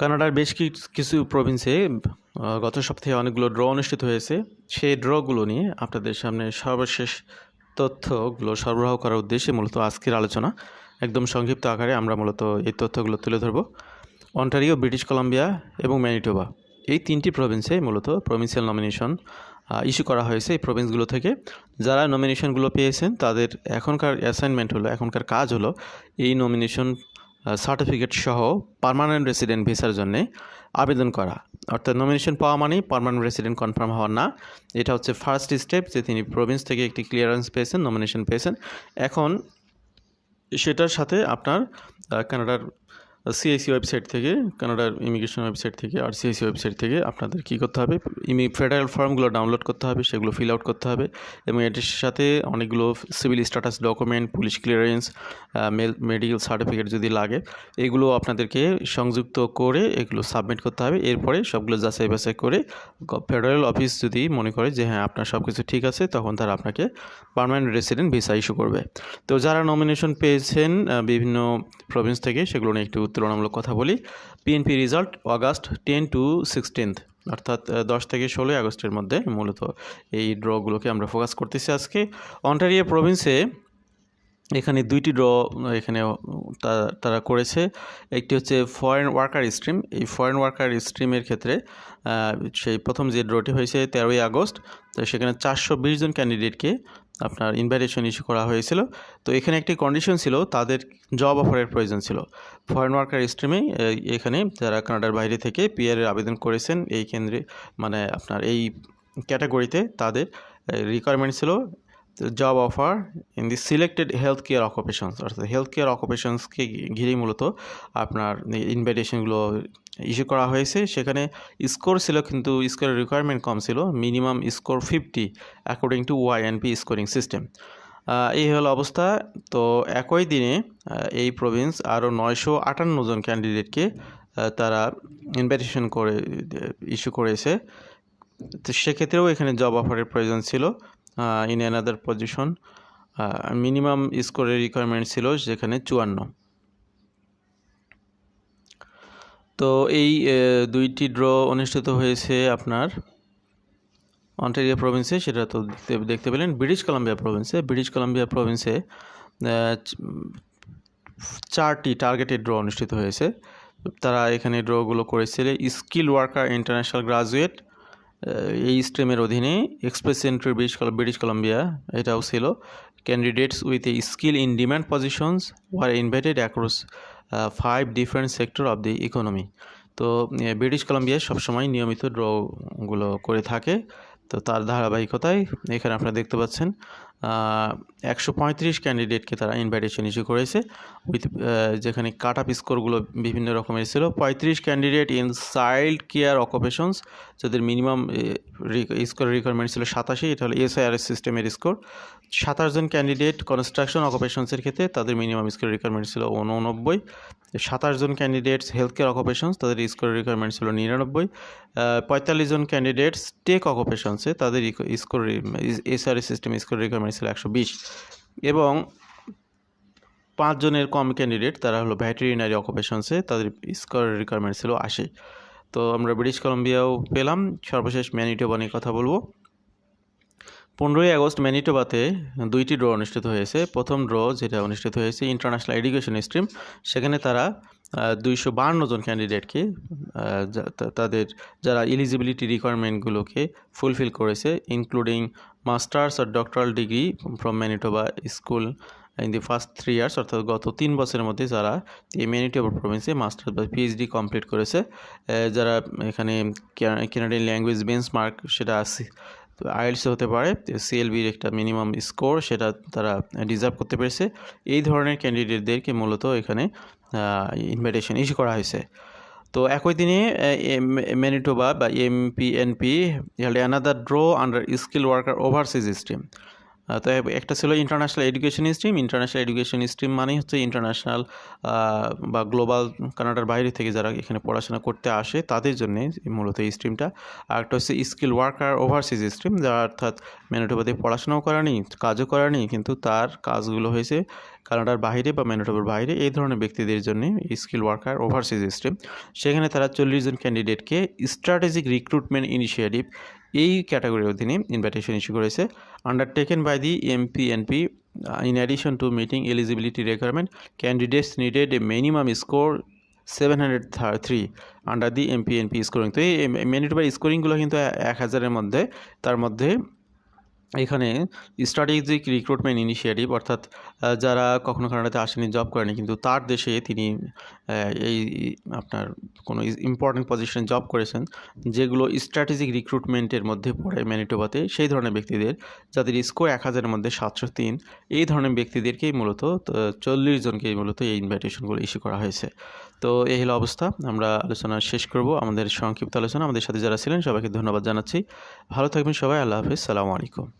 কানাডার বেশ কিছু প্রভিন্সে গত সপ্তাহে অনেকগুলো ড্র অনুষ্ঠিত হয়েছে। সেই ড্রগুলো নিয়ে আপনাদের সামনে সর্বশেষ তথ্যগুলো সরবরাহ করার উদ্দেশ্যে মূলত আজকের আলোচনা। একদম সংক্ষিপ্ত আকারে আমরা মূলত এই তথ্যগুলো তুলে ধরব। অন্টারিও, ব্রিটিশ কলাম্বিয়া এবং ম্যানিটোবা। এই তিনটি প্রভিন্সে মূলত প্রভিন্সিয়াল নমিনেশন ইস্যু করা হয়েছে এই প্রভিন্সগুলো থেকে। যারা নমিনেশনগুলো পেয়েছেন, তাদের এখনকার অ্যাসাইনমেন্ট হলো, এখনকার কাজ হলো এই নমিনেশন সার্টিফিকেট সহ পারমানেন্ট রেসিডেন্ট ভিসার জন্যে আবেদন করা। অর্থাৎ নমিনেশন পাওয়া মানেই পারমানেন্ট রেসিডেন্ট কনফার্ম হওয়ার না। এটা হচ্ছে ফার্স্ট স্টেপ যে তিনি প্রভিন্স থেকে একটি ক্লিয়ারেন্স পেয়েছেন নমিনেশন পেয়েছেন। এখন সেটার সাথে আপনার কানাডার সিআইসি ওয়েবসাইট থেকে, কানাডার ইমিগ্রেশন ওয়েবসাইট থেকে আর সিআইসি ওয়েবসাইট থেকে আপনাদের কী করতে হবে? ইমি, ফেডারেল ফর্মগুলো ডাউনলোড করতে হবে, সেগুলো ফিল আউট করতে হবে এবং এটির সাথে অনেকগুলো civil status document, police clearance mail, medical certificate যদি লাগে, এগুলো আপনাদেরকে সংযুক্ত করে এগুলো সাবমিট করতে হবে। এরপরে সবগুলো যাচাই বাছাই করে ফেডারেল অফিস যদি মনে করে যে হ্যাঁ আপনার সব কিছু ঠিক আছে, তখন তারা আপনাকে পার্মানেন্ট রেসিডেন্ট ভিসা ইস্যু করবে। তো যারা নমিনেশন পেয়েছেন বিভিন্ন প্রভিন্স থেকে, সেগুলো নিয়ে একটু তুলনামূলক কথা বলি PNP result August ten to sixteenth অর্থাৎ দশ থেকে ষোলোই আগস্টের মধ্যে মূলত এই ড্রগুলোকে আমরা ফোকাস করতেছি আজকে। অন্টারিয়া প্রভিন্সে এখানে দুইটি ড্র, এখানে তারা করেছে। একটি হচ্ছে ফরেন ওয়ার্কার স্ট্রিম এই ফরেন ওয়ার্কার স্ট্রিমের ক্ষেত্রে সেই প্রথম যে ড্রটি হয়েছে তেরোই আগস্ট, তো সেখানে চারশো বিশ জন ক্যান্ডিডেটকে আপনার ইনভাইটেশন ইস্যু করা হয়েছিল। তো এখানে একটি কন্ডিশন ছিল, তাদের জব অফারের প্রয়োজন ছিল। ফরেন ওয়ার্কার স্ট্রিমে এখানে যারা কানাডার বাইরে থেকে পিআর আবেদন করেছেন, এই কেন্দ্রে মানে আপনার এই ক্যাটাগরিতে তাদের রিকোয়ারমেন্ট ছিল job offer in the selected health care occupations অর্থাৎ হেলথ কেয়ার অকুপেশনসকে ঘিরেই মূলত আপনার ইনভাইটেশনগুলো ইস্যু করা হয়েছে। সেখানে স্কোর ছিল কিন্তু স্কোরের রিকোয়ারমেন্ট কম ছিল minimum score fifty according to Y N P scoring system এই হলো অবস্থা। তো একই দিনে এই প্রভিন্স আরও নয়শো আটান্ন জন ক্যান্ডিডেটকে তারা ইনভাইটেশন করে ইস্যু করেছে। তো সেক্ষেত্রেও এখানে জব অফারের প্রয়োজন ছিল। ইন অ্যানাদার পজিশন মিনিমাম স্কোরের রিকোয়ারমেন্ট ছিল যেখানে চুয়ান্ন। তো এই দুইটি ড্র অনুষ্ঠিত হয়েছে আপনার অন্টারিয়া প্রভিন্সে সেটা তো দেখতে পেলেন। ব্রিটিশ কলাম্বিয়া প্রভিন্সে ব্রিটিশ কলাম্বিয়া প্রভিন্সে চারটি টার্গেটেড ড্র অনুষ্ঠিত হয়েছে। তারা এখানে ড্রগুলো করেছিল স্কিল ওয়ার্কার ইন্টারন্যাশনাল গ্রাজুয়েট এই স্ট্রিমের অধীনে express entry British British Columbia এটাও ছিল। Candidates with a skill in demand positions were invited across five different sector of the economy তো ব্রিটিশ কলাম্বিয়া সবসময় নিয়মিত ড্রগুলো করে থাকে। তো তার ধারাবাহিকতায় এখানে আপনারা দেখতে পাচ্ছেন একশো পঁয়ত্রিশ ক্যান্ডিডেটকে তারা ইনভাইটেশন ইস্যু করেছে। উইথ যেখানে কাট আপ স্কোরগুলো বিভিন্ন রকমের ছিল। পঁয়ত্রিশ candidate in child care occupations যাদের মিনিমাম স্কোর রিকোয়ারমেন্ট ছিল সাতাশি, এটা হলো এসআইআরএস সিস্টেমের স্কোর সাতাশ জন ক্যান্ডিডেট কনস্ট্রাকশন অকুপেশনসের ক্ষেত্রে তাদের মিনিমাম স্কোর রিকোয়ারমেন্ট ছিল উননব্বই। সাতাশ জন ক্যান্ডিডেটস হেলথ কেয়ার অকুপেশনস তাদের স্কোর রিকোয়ারমেন্ট ছিল নিরানব্বই। পঁয়তাল্লিশ জন ক্যান্ডিডেটস টেক অকুপেশনসে তাদের score SRS system score requirement ছিল একশো বিশ। এবং পাঁচজনের কম ক্যান্ডিডেট তারা হলো ভ্যাটেরিনারি অকুপেশনসে তাদের স্কোর রিকোয়ারমেন্ট ছিল আশি। তো আমরা ব্রিটিশ কলম্বিয়াও পেলাম। সর্বশেষ ম্যানিটোবা নিয়ে কথা বলব। পনেরোই আগস্ট ম্যানিটোবাতে দুইটি ড্র অনুষ্ঠিত হয়েছে। প্রথম ড্র যেটা অনুষ্ঠিত হয়েছে ইন্টারন্যাশনাল এডুকেশন স্ট্রিম সেখানে তারা দুইশো বাহান্ন জন ক্যান্ডিডেটকে তাদের যারা এলিজিবিলিটি রিকোয়ারমেন্টগুলোকে ফুলফিল করেছে including masters R doctoral degree from Manitoba school in the first three years অর্থাৎ গত তিন বছরের মধ্যে যারা এই ম্যানিটোবা প্রভিন্সে মাস্টার্স বা পিএইচডি কমপ্লিট করেছে যারা এখানে কেনাডিয়ান ল্যাঙ্গুয়েজ বেঞ্চমার্ক সেটা আইএলস হতে পারে সিএলবির একটা মিনিমাম স্কোর সেটা তারা ডিজার্ভ করতে পেরেছে। এই ধরনের ক্যান্ডিডেটদেরকে মূলত এখানে ইনভাইটেশন ইস্যু করা হয়েছে। তো একই দিনে ম্যানিটোবা বা MPNP held another draw under skill worker overseas ah, তো একটা ছিল international education stream international education stream মানেই হচ্ছে ইন্টারন্যাশনাল বা গ্লোবাল কানাডার বাইরে থেকে যারা এখানে পড়াশোনা করতে আসে, তাদের জন্য মূলত এই স্ট্রিমটা আর একটা হচ্ছে স্কিল ওয়ার্কার ওভারসিজ স্ট্রিম যা অর্থাৎ ম্যানিটোবাতে পড়াশোনাও করানি কাজও করানি কিন্তু তার কাজগুলো হয়েছে কানাডার বাইরে বা ম্যানিটোবার বাইরে, এই ধরনের ব্যক্তিদের জন্য স্কিল ওয়ার্কার ওভারসিজ স্ট্রিম সেখানে তারা চল্লিশ জন ক্যান্ডিডেটকে স্ট্র্যাটেজিক রিক্রুটমেন্ট ইনিশিয়েটিভ এই ক্যাটাগরির অধীনে ইনভাইটেশন ইস্যু করেছে। Undertaken by the MPNP in addition to meeting eligibility requirement candidates needed a minimum score seven hundred three under the MPNP scoring তো এই ম্যানিটোবার স্কোরিংগুলো কিন্তু এক হাজারের মধ্যে, তার মধ্যে এখানে স্ট্র্যাটেজিক রিক্রুটমেন্ট ইনিশিয়েটিভ অর্থাৎ যারা কখনো কানাডাতে আসেনি জব করেনি, কিন্তু তার দেশে তিনি এই, আপনার কোনো ইম্পর্টেন্ট পজিশনে জব করেছেন, যেগুলো স্ট্র্যাটেজিক রিক্রুটমেন্টের মধ্যে পড়ে ম্যানিটোবাতে সেই ধরনের ব্যক্তিদের, যাদের স্কোর এক হাজারের মধ্যে সাতশো তিন, এই ধরনের ব্যক্তিদেরকেই মূলত চল্লিশ জনকেই মূলত এই ইনভাইটেশনগুলো ইস্যু করা হয়েছে। তো, এই হলো অবস্থা। আমরা আলোচনা শেষ করব, আমাদের সংক্ষিপ্ত আলোচনা। আমাদের সাথে যারা ছিলেন, সবাইকে ধন্যবাদ জানাচ্ছি। ভালো থাকবেন সবাই, আল্লাহ হাফিজ। সালামু আলাইকুম।